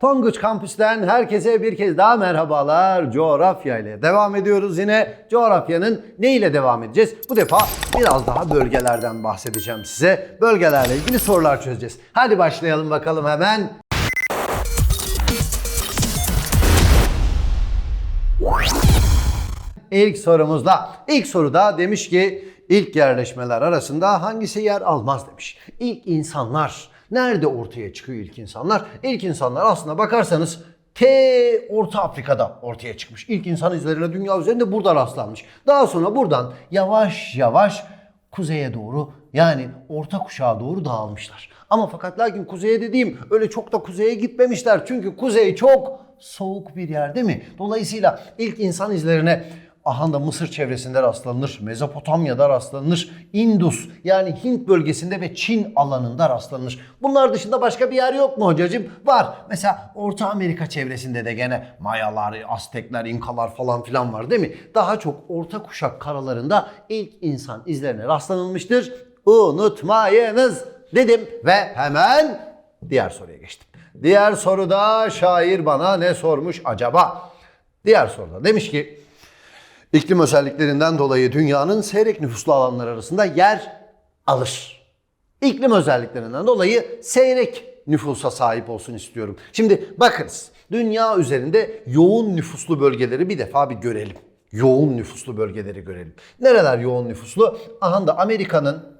Tonguç Kampüs'ten herkese bir kez daha merhabalar. Coğrafya ile devam ediyoruz yine. Coğrafyanın ne ile devam edeceğiz? Bu defa biraz daha bölgelerden bahsedeceğim size. Bölgelerle ilgili sorular çözeceğiz. Hadi başlayalım bakalım hemen. İlk sorumuzda. İlk soruda demiş ki ilk yerleşmeler arasında hangisi yer almaz demiş. İlk insanlar nerede ortaya çıkıyor ilk insanlar? İlk insanlar aslında bakarsanız T Orta Afrika'da ortaya çıkmış. İlk insan izlerine dünya üzerinde burada rastlanmış. Daha sonra buradan yavaş yavaş kuzeye doğru yani orta kuşağa doğru dağılmışlar. Ama fakat lakin kuzeye dediğim öyle çok da kuzeye gitmemişler. Çünkü kuzey çok soğuk bir yer değil mi? Dolayısıyla ilk insan izlerine aha da Mısır çevresinde rastlanır, Mezopotamya'da rastlanır, Indus yani Hint bölgesinde ve Çin alanında rastlanır. Bunlar dışında başka bir yer yok mu hocacığım? Var. Mesela Orta Amerika çevresinde de gene Mayalar, Aztekler, İnkalar falan filan var değil mi? Daha çok orta kuşak karalarında ilk insan izlerine rastlanılmıştır. Unutmayınız dedim ve hemen diğer soruya geçtim. Diğer soruda şair bana ne sormuş acaba? Diğer soruda demiş ki İklim özelliklerinden dolayı dünyanın seyrek nüfuslu alanlar arasında yer alır. İklim özelliklerinden dolayı seyrek nüfusa sahip olsun istiyorum. Şimdi bakınız dünya üzerinde yoğun nüfuslu bölgeleri bir defa bir görelim. Yoğun nüfuslu bölgeleri görelim. Nereler yoğun nüfuslu? Aha da Amerika'nın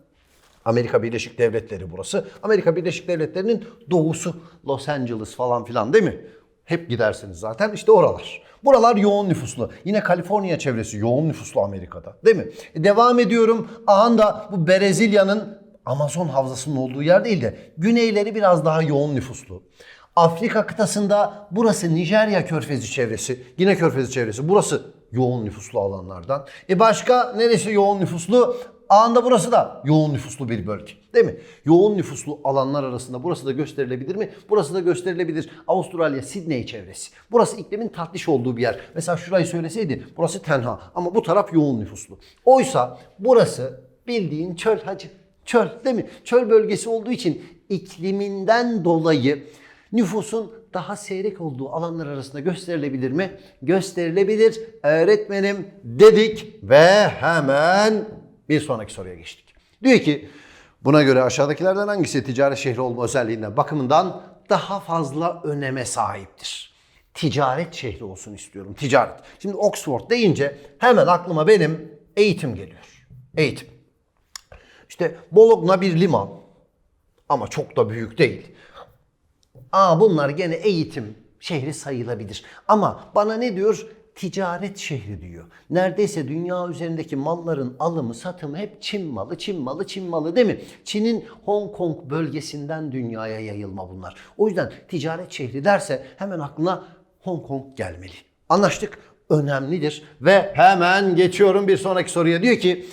Amerika Birleşik Devletleri burası. Amerika Birleşik Devletleri'nin doğusu Los Angeles falan filan değil mi? Hep gidersiniz zaten işte oralar. Buralar yoğun nüfuslu. Yine Kaliforniya çevresi yoğun nüfuslu Amerika'da değil mi? E, devam ediyorum. Aha da bu Brezilya'nın Amazon havzasının olduğu yer değil de güneyleri biraz daha yoğun nüfuslu. Afrika kıtasında burası Nijerya körfezi çevresi. Yine körfezi çevresi. Burası yoğun nüfuslu alanlardan. E başka neresi yoğun nüfuslu? Anında burası da yoğun nüfuslu bir bölge. Değil mi? Yoğun nüfuslu alanlar arasında burası da gösterilebilir mi? Burası da gösterilebilir. Avustralya, Sydney çevresi. Burası iklimin tatlış olduğu bir yer. Mesela şurayı söyleseydi burası tenha ama bu taraf yoğun nüfuslu. Oysa burası bildiğin çöl hacı. Çöl değil mi? Çöl bölgesi olduğu için ikliminden dolayı nüfusun daha seyrek olduğu alanlar arasında gösterilebilir mi? Gösterilebilir öğretmenim dedik ve hemen bir sonraki soruya geçtik. Diyor ki buna göre aşağıdakilerden hangisi ticaret şehri olma özelliğinden bakımından daha fazla öneme sahiptir? Ticaret şehri olsun istiyorum. Ticaret. Şimdi Oxford deyince hemen aklıma benim eğitim geliyor. Eğitim. İşte Bologna bir liman ama çok da büyük değil. Aa bunlar gene eğitim şehri sayılabilir. Ama bana ne diyor? Ticaret şehri diyor. Neredeyse dünya üzerindeki malların alımı, satımı hep Çin malı, Çin malı, Çin malı değil mi? Çin'in Hong Kong bölgesinden dünyaya yayılma bunlar. O yüzden ticaret şehri derse hemen aklına Hong Kong gelmeli. Anlaştık. Önemlidir ve hemen geçiyorum bir sonraki soruya. Diyor ki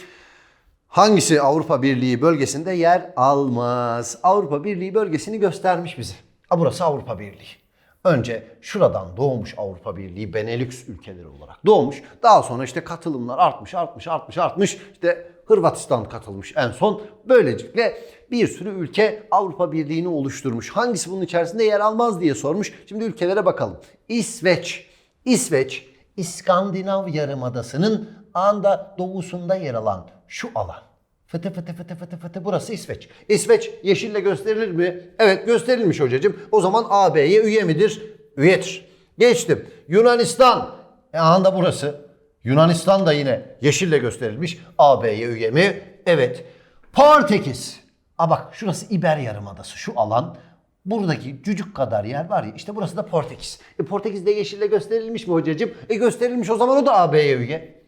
Hangisi Avrupa Birliği bölgesinde yer almaz? Avrupa Birliği bölgesini göstermiş bize. Ha burası Avrupa Birliği. Önce şuradan doğmuş Avrupa Birliği Benelux ülkeleri olarak doğmuş. Daha sonra işte katılımlar artmış, artmış, artmış, artmış. İşte Hırvatistan katılmış en son. Böylelikle bir sürü ülke Avrupa Birliği'ni oluşturmuş. Hangisi bunun içerisinde yer almaz diye sormuş. Şimdi ülkelere bakalım. İsveç. İsveç, İskandinav Yarımadası'nın anda doğusunda yer alan şu alan. Fıtı fıtı fıtı fıtı fıtı burası İsveç. İsveç yeşille gösterilir mi? Evet gösterilmiş hocacığım. O zaman AB'ye üye midir? Üyedir. Geçtim. Yunanistan. E anda burası. Yunanistan da yine yeşille gösterilmiş. AB'ye üye mi? Evet. Portekiz. Aa bak şurası İber Yarımadası şu alan. Buradaki cücük kadar yer var ya işte burası da Portekiz. E Portekiz'de yeşille gösterilmiş mi hocacığım? E gösterilmiş o zaman o da AB'ye üye.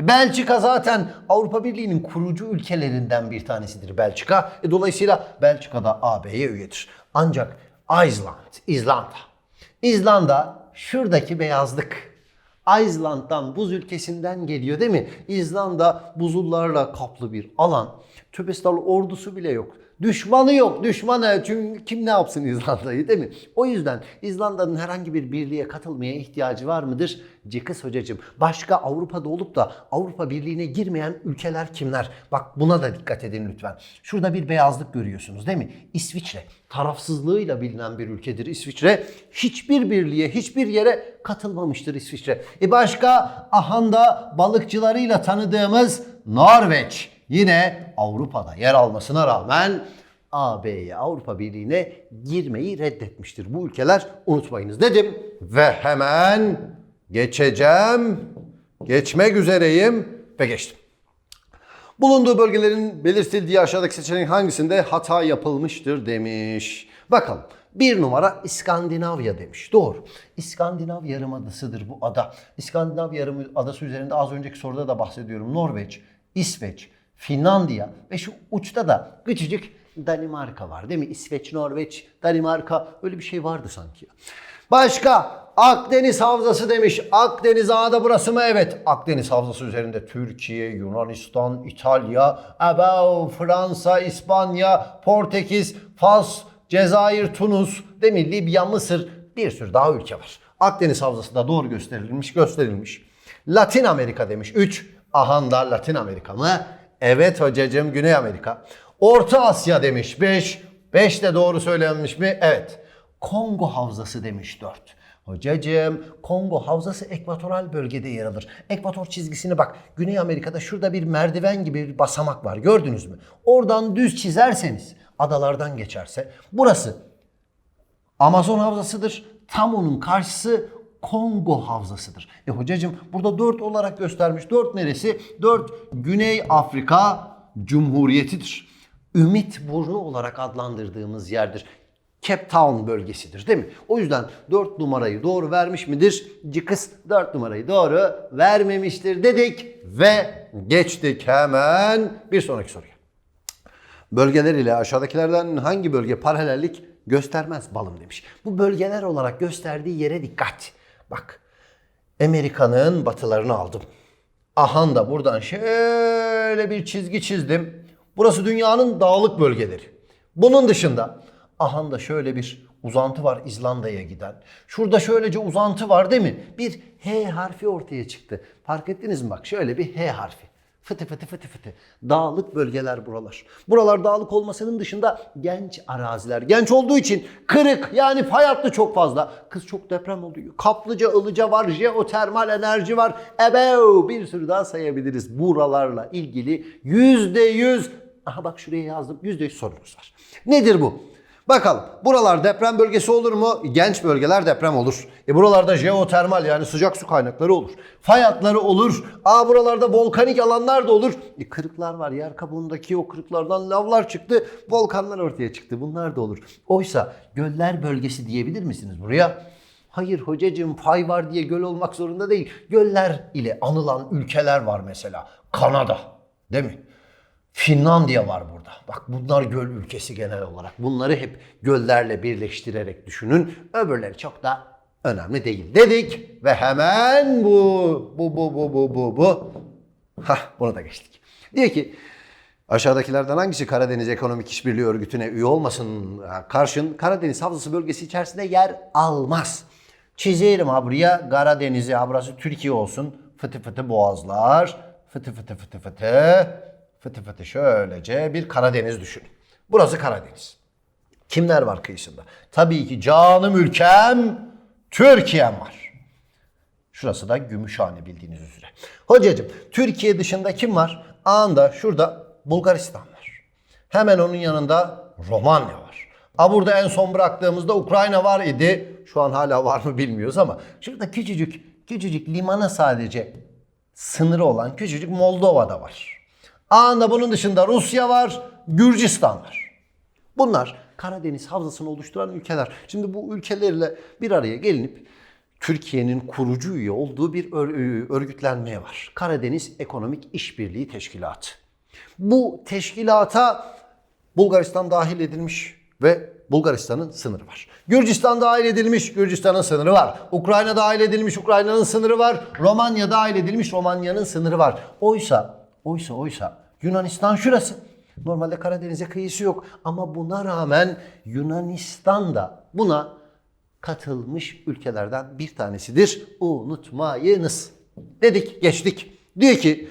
Belçika zaten Avrupa Birliği'nin kurucu ülkelerinden bir tanesidir Belçika. E, dolayısıyla Belçika da AB'ye üyedir. Ancak Iceland, İzlanda. İzlanda şuradaki beyazlık. Iceland'dan buz ülkesinden geliyor değil mi? İzlanda buzullarla kaplı bir alan. Tüpestal ordusu bile yok. Düşmanı yok, düşmanı. Çünkü kim ne yapsın İzlanda'yı değil mi? O yüzden İzlanda'nın herhangi bir birliğe katılmaya ihtiyacı var mıdır? Cekis hocacığım. Başka Avrupa'da olup da Avrupa Birliği'ne girmeyen ülkeler kimler? Bak buna da dikkat edin lütfen. Şurada bir beyazlık görüyorsunuz değil mi? İsviçre. Tarafsızlığıyla bilinen bir ülkedir İsviçre. Hiçbir birliğe, hiçbir yere katılmamıştır İsviçre. E başka ahanda balıkçılarıyla tanıdığımız Norveç. Yine Avrupa'da yer almasına rağmen AB'ye, Avrupa Birliği'ne girmeyi reddetmiştir. Bu ülkeler unutmayınız dedim ve hemen geçeceğim. Geçmek üzereyim ve geçtim. Bulunduğu bölgelerin belirtildiği aşağıdaki seçenek hangisinde hata yapılmıştır demiş. Bakalım. Bir numara İskandinavya demiş. Doğru. İskandinav Yarımadası'dır bu ada. İskandinav Yarımadası üzerinde az önceki soruda da bahsediyorum. Norveç, İsveç, Finlandiya ve şu uçta da küçücük Danimarka var değil mi? İsveç, Norveç, Danimarka öyle bir şey vardı sanki. Başka Akdeniz Havzası demiş. Akdeniz Ağa'da burası mı? Evet. Akdeniz Havzası üzerinde Türkiye, Yunanistan, İtalya, Aba, Fransa, İspanya, Portekiz, Fas, Cezayir, Tunus, değil mi? Libya, Mısır bir sürü daha ülke var. Akdeniz Havzası da doğru gösterilmiş, gösterilmiş. Latin Amerika demiş. 3. Ahanda Latin Amerika mı? Evet hocacığım Güney Amerika. Orta Asya demiş. 5. 5 de doğru söylenmiş mi? Evet. Kongo Havzası demiş 4. Hocacığım Kongo Havzası ekvatoral bölgede yer alır. Ekvator çizgisini bak Güney Amerika'da şurada bir merdiven gibi bir basamak var gördünüz mü? Oradan düz çizerseniz adalardan geçerse burası Amazon Havzası'dır. Tam onun karşısı Kongo Havzası'dır. E hocacığım burada 4 olarak göstermiş. 4 neresi? 4 Güney Afrika Cumhuriyeti'dir. Ümit Burnu olarak adlandırdığımız yerdir. Cape Town bölgesidir değil mi? O yüzden 4 numarayı doğru vermiş midir? Cıkıs 4 numarayı doğru vermemiştir dedik ve geçtik hemen bir sonraki soruya. Bölgeler ile aşağıdakilerden hangi bölge paralellik göstermez balım demiş. Bu bölgeler olarak gösterdiği yere dikkat. Bak Amerika'nın batılarını aldım. Ahan da buradan şöyle bir çizgi çizdim. Burası dünyanın dağlık bölgeleri. Bunun dışında ahan da şöyle bir uzantı var İzlanda'ya giden. Şurada şöylece uzantı var değil mi? Bir H harfi ortaya çıktı. Fark ettiniz mi bak şöyle bir H harfi. Fıtı fıtı fıtı fıtı. Dağlık bölgeler buralar. Buralar dağlık olmasının dışında genç araziler. Genç olduğu için kırık yani fay hattı çok fazla. Kız çok deprem oluyor. Kaplıca, ılıca var, jeotermal enerji var. Ebeo bir sürü daha sayabiliriz. Buralarla ilgili yüzde yüz. Aha bak şuraya yazdım. Yüzde yüz sorunuz var. Nedir bu? Bakalım buralar deprem bölgesi olur mu? Genç bölgeler deprem olur. E buralarda jeotermal yani sıcak su kaynakları olur. Fay hatları olur. Aa buralarda volkanik alanlar da olur. E kırıklar var. Yer kabuğundaki o kırıklardan lavlar çıktı. Volkanlar ortaya çıktı. Bunlar da olur. Oysa göller bölgesi diyebilir misiniz buraya? Hayır hocacığım fay var diye göl olmak zorunda değil. Göller ile anılan ülkeler var mesela. Kanada değil mi? Finlandiya var burada. Bak bunlar göl ülkesi genel olarak. Bunları hep göllerle birleştirerek düşünün. Öbürleri çok da önemli değil dedik ve hemen bu bu bu bu bu bu bu. Hah bunu da geçtik. Diyor ki aşağıdakilerden hangisi Karadeniz Ekonomik İşbirliği Örgütü'ne üye olmasın karşın Karadeniz Havzası bölgesi içerisinde yer almaz. Çizelim ha buraya Karadeniz'i ha burası Türkiye olsun. Fıtı fıtı boğazlar. Fıtı fıtı fıtı fıtı. Fıtı fıtı şöylece bir Karadeniz düşün. Burası Karadeniz. Kimler var kıyısında? Tabii ki canım ülkem Türkiye'm var. Şurası da Gümüşhane bildiğiniz üzere. Hocacığım Türkiye dışında kim var? Anında şurada Bulgaristan var. Hemen onun yanında Romanya var. A burada en son bıraktığımızda Ukrayna var idi. Şu an hala var mı bilmiyoruz ama şurada küçücük küçücük limana sadece sınırı olan küçücük Moldova'da var. Anında bunun dışında Rusya var, Gürcistan var. Bunlar Karadeniz havzasını oluşturan ülkeler. Şimdi bu ülkelerle bir araya gelinip Türkiye'nin kurucu üye olduğu bir ör- örgütlenmeye var. Karadeniz Ekonomik İşbirliği Teşkilatı. Bu teşkilata Bulgaristan dahil edilmiş ve Bulgaristan'ın sınırı var. Gürcistan dahil edilmiş, Gürcistan'ın sınırı var. Ukrayna dahil edilmiş, Ukrayna'nın sınırı var. Romanya dahil edilmiş, Romanya'nın sınırı var. Oysa, oysa, oysa Yunanistan şurası. Normalde Karadeniz'e kıyısı yok ama buna rağmen Yunanistan da buna katılmış ülkelerden bir tanesidir. Unutmayınız. Dedik, geçtik. Diyor ki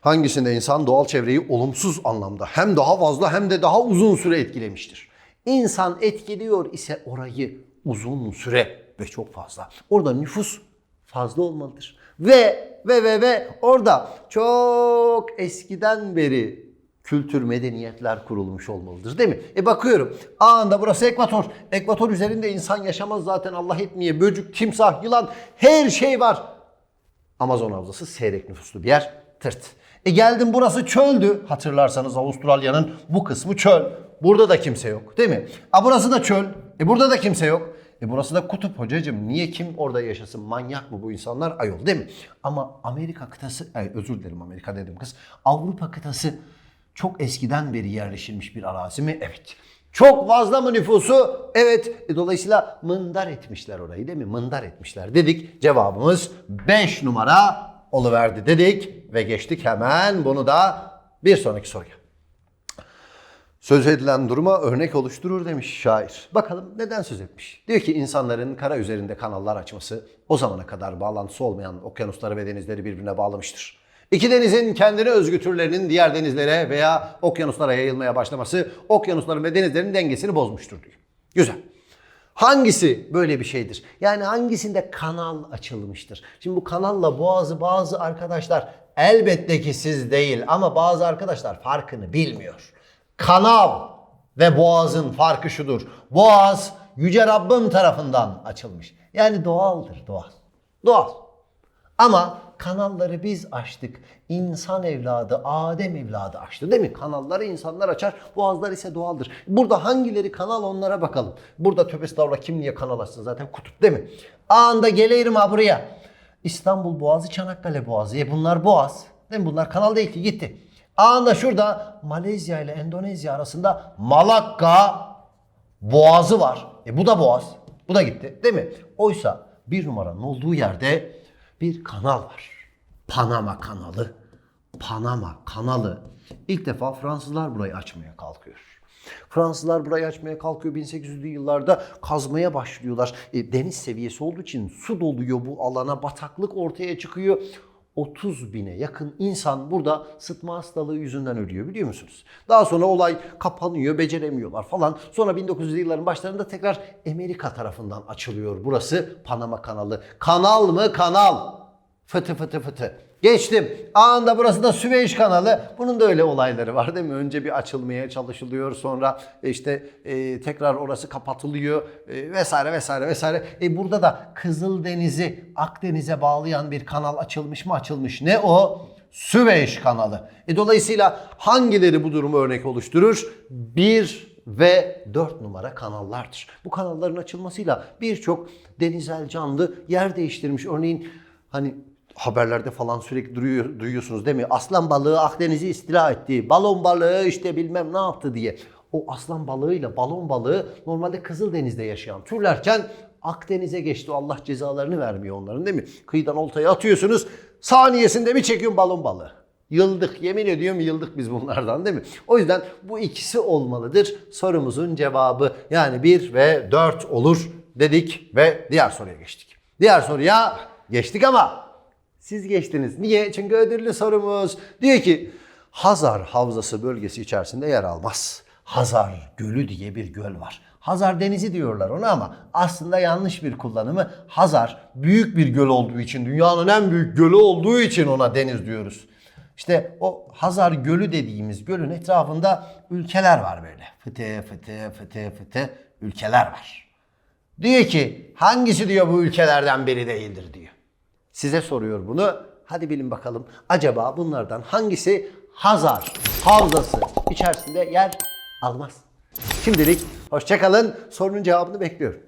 hangisinde insan doğal çevreyi olumsuz anlamda hem daha fazla hem de daha uzun süre etkilemiştir. İnsan etkiliyor ise orayı uzun süre ve çok fazla. Orada nüfus fazla olmalıdır. Ve ve ve ve orada çok eskiden beri kültür, medeniyetler kurulmuş olmalıdır değil mi? E bakıyorum anında burası ekvator. Ekvator üzerinde insan yaşamaz zaten Allah etmeye. Böcük, timsah, yılan her şey var. Amazon havzası seyrek nüfuslu bir yer. Tırt. E geldim burası çöldü. Hatırlarsanız Avustralya'nın bu kısmı çöl. Burada da kimse yok değil mi? A burası da çöl. E burada da kimse yok. E burası da kutup hocacığım. Niye kim orada yaşasın? Manyak mı bu insanlar? Ayol değil mi? Ama Amerika kıtası, ay özür dilerim Amerika dedim kız. Avrupa kıtası çok eskiden beri yerleşilmiş bir arazi mi? Evet. Çok fazla mı nüfusu? Evet. E, dolayısıyla mındar etmişler orayı değil mi? Mındar etmişler dedik. Cevabımız 5 numara oluverdi dedik ve geçtik hemen bunu da bir sonraki soruya. Söz edilen duruma örnek oluşturur demiş şair. Bakalım neden söz etmiş? Diyor ki insanların kara üzerinde kanallar açması o zamana kadar bağlantısı olmayan okyanusları ve denizleri birbirine bağlamıştır. İki denizin kendine özgü türlerinin diğer denizlere veya okyanuslara yayılmaya başlaması okyanusların ve denizlerin dengesini bozmuştur diyor. Güzel. Hangisi böyle bir şeydir? Yani hangisinde kanal açılmıştır? Şimdi bu kanalla boğazı bazı arkadaşlar elbette ki siz değil ama bazı arkadaşlar farkını bilmiyor. Kanal ve boğazın farkı şudur. Boğaz yüce Rabbim tarafından açılmış. Yani doğaldır doğal. Doğal. Ama kanalları biz açtık. İnsan evladı, Adem evladı açtı değil mi? Kanalları insanlar açar, boğazlar ise doğaldır. Burada hangileri kanal onlara bakalım. Burada tövbe davra kim niye kanal açsın zaten kutup değil mi? Anında geleyim ha buraya. İstanbul Boğazı, Çanakkale Boğazı. E bunlar boğaz. Değil mi? Bunlar kanal değil ki gitti. Anında şurada Malezya ile Endonezya arasında Malakka Boğazı var. E bu da boğaz. Bu da gitti değil mi? Oysa bir numaranın olduğu yerde bir kanal var. Panama kanalı. Panama kanalı. İlk defa Fransızlar burayı açmaya kalkıyor. Fransızlar burayı açmaya kalkıyor 1800'lü yıllarda kazmaya başlıyorlar. E, deniz seviyesi olduğu için su doluyor bu alana, bataklık ortaya çıkıyor. 30 bine yakın insan burada sıtma hastalığı yüzünden ölüyor biliyor musunuz? Daha sonra olay kapanıyor, beceremiyorlar falan. Sonra 1900'lü yılların başlarında tekrar Amerika tarafından açılıyor burası Panama kanalı. Kanal mı kanal? Fıtı fıtı fıtı. Geçtim. Anında burası da Süveyş kanalı. Bunun da öyle olayları var değil mi? Önce bir açılmaya çalışılıyor. Sonra işte e, tekrar orası kapatılıyor e, vesaire vesaire vesaire. E, burada da Kızıldeniz'i Akdeniz'e bağlayan bir kanal açılmış mı açılmış. Ne o? Süveyş kanalı. E, dolayısıyla hangileri bu durumu örnek oluşturur? Bir ve 4 numara kanallardır. Bu kanalların açılmasıyla birçok denizel canlı yer değiştirmiş. Örneğin hani haberlerde falan sürekli duruyor, duyuyorsunuz değil mi? Aslan balığı Akdeniz'i istila etti. Balon balığı işte bilmem ne yaptı diye. O aslan balığıyla balon balığı normalde Kızıldeniz'de yaşayan türlerken Akdeniz'e geçti. Allah cezalarını vermiyor onların değil mi? Kıyıdan oltaya atıyorsunuz. Saniyesinde bir çekiyorsun balon balığı. Yıldık yemin ediyorum yıldık biz bunlardan değil mi? O yüzden bu ikisi olmalıdır. Sorumuzun cevabı yani 1 ve 4 olur dedik ve diğer soruya geçtik. Diğer soruya geçtik ama siz geçtiniz. Niye? Çünkü ödüllü sorumuz. Diyor ki Hazar Havzası bölgesi içerisinde yer almaz. Hazar Gölü diye bir göl var. Hazar Denizi diyorlar ona ama aslında yanlış bir kullanımı. Hazar büyük bir göl olduğu için, dünyanın en büyük gölü olduğu için ona deniz diyoruz. İşte o Hazar Gölü dediğimiz gölün etrafında ülkeler var böyle. Fıtı fıtı fıtı fıtı ülkeler var. Diyor ki hangisi diyor bu ülkelerden biri değildir diyor. Size soruyor bunu. Hadi bilin bakalım. Acaba bunlardan hangisi Hazar Havzası içerisinde yer almaz? Şimdilik hoşçakalın. Sorunun cevabını bekliyorum.